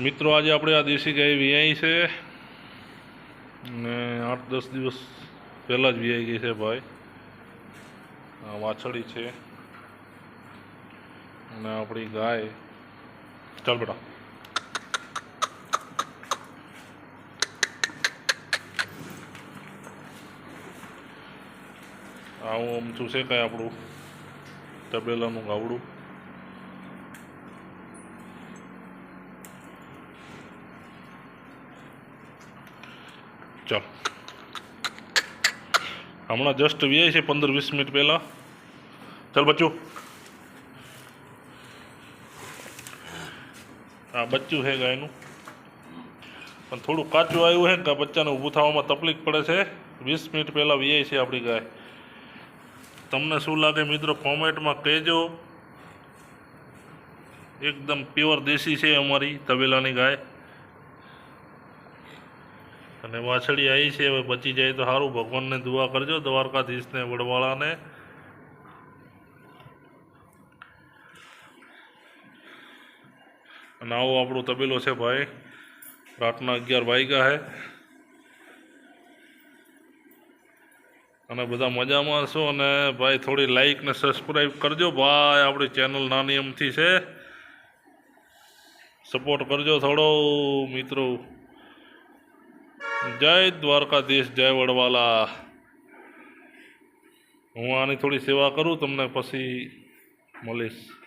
મિત્રો, આજે આપણે આ દેશી ગાય વિયાઈ છે ને આઠ દસ દિવસ પહેલાં જ વિયાઈ ગઈ છે ભાઈ. આ વાછડી છે અને આપણી ગાય. ચાલ બેટા. આવું આમથું છે કાંઈ આપણું? તબેલાનું ગાવડું. ચાલ. હમણાં જસ્ટ વ્યાય છે પંદર વીસ મિનિટ પહેલાં. ચાલ બચ્ચું. આ બચ્ચું છે ગાયનું. પણ થોડું કાચું આવ્યું છે કે બચ્ચાને ઊભું થવામાં તકલીફ પડે છે. વીસ મિનિટ પહેલાં વ્યાય છે આપણી ગાય. તમને શું લાગે મિત્રો? કોમેન્ટમાં કહેજો. એકદમ પ્યોર દેશી છે અમારી તબેલાની ગાય. અને વાછડી આવી છે, હવે બચી જાય તો સારું ભગવાનને દુઆ કરજો, દ્વારકાધીશને, વડવાળાને. અને આવો આપણો તબેલો છે ભાઈ. રાતના અગિયાર વાગ્યા હે. અને બધા મજામાં છો? અને ભાઈ, થોડી લાઈક ને સબસ્ક્રાઈબ કરજો. ભાઈ, આપણી ચેનલ નાની એમથી છે. સપોર્ટ કરજો થોડો, મિત્રો. જય દ્વારકાધીશ જય વડવાલા. હું આની થોડી સેવા કરું તમને પછી મળીશ.